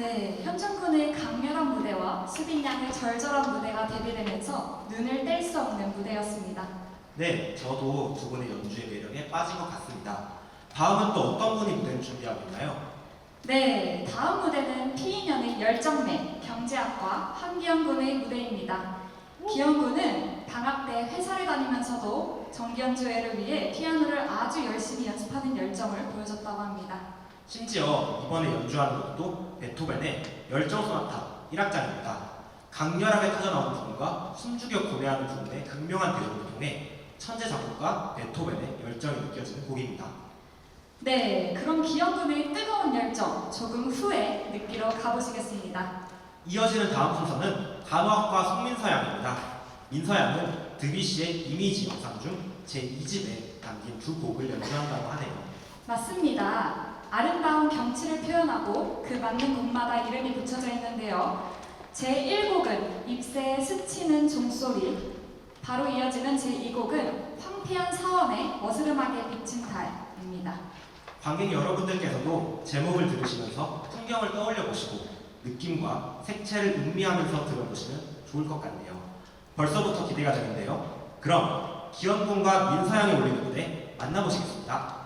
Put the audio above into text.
네, 현준군의 강렬한 무대와 수빈양의 절절한 무대가 대비되면서 눈을 뗄 수 없는 무대였습니다. 네, 저도 두 분의 연주의 매력에 빠진 것 같습니다. 다음은 또 어떤 분이 무대를 준비하고 있나요? 네, 다음 무대는 피인연의 열정맨 경제학과 한기영 군의 무대입니다. 기영 군은 방학 때 회사를 다니면서도 정기연주회를 위해 피아노를 아주 열심히 연습하는 열정을 보여줬다고 합니다. 심지어 이번에 연주하는 것도 베토벤의 열정 소나타 1악장입니다. 강렬하게 터져나오는 부분과 숨죽여 고뇌하는 부분의 극명한 대조를 통해 천재 작곡가 베토벤의 열정이 느껴지는 곡입니다. 네, 그럼 기영군의 뜨거운 열정 조금 후에 느끼러 가보시겠습니다. 이어지는 다음 순서는 간호학과 송민서양입니다. 민서양은 드뷔시의 이미지 영상 중 제2집에 담긴 두 곡을 연주한다고 하네요. 맞습니다. 아름다운 경치를 표현하고 그 맞는 곡마다 이름이 붙여져 있는데요. 제1곡은 잎새에 스치는 종소리, 바로 이어지는 제2곡은 황폐한 사원의 어스름하게 비친 달입니다. 관객 여러분들께서도 제목을 들으시면서 풍경을 떠올려 보시고 느낌과 색채를 음미하면서 들어보시면 좋을 것 같네요. 벌써부터 기대가 되는데요. 그럼 기현군과 민서양이 올리는 무대 만나보시겠습니다.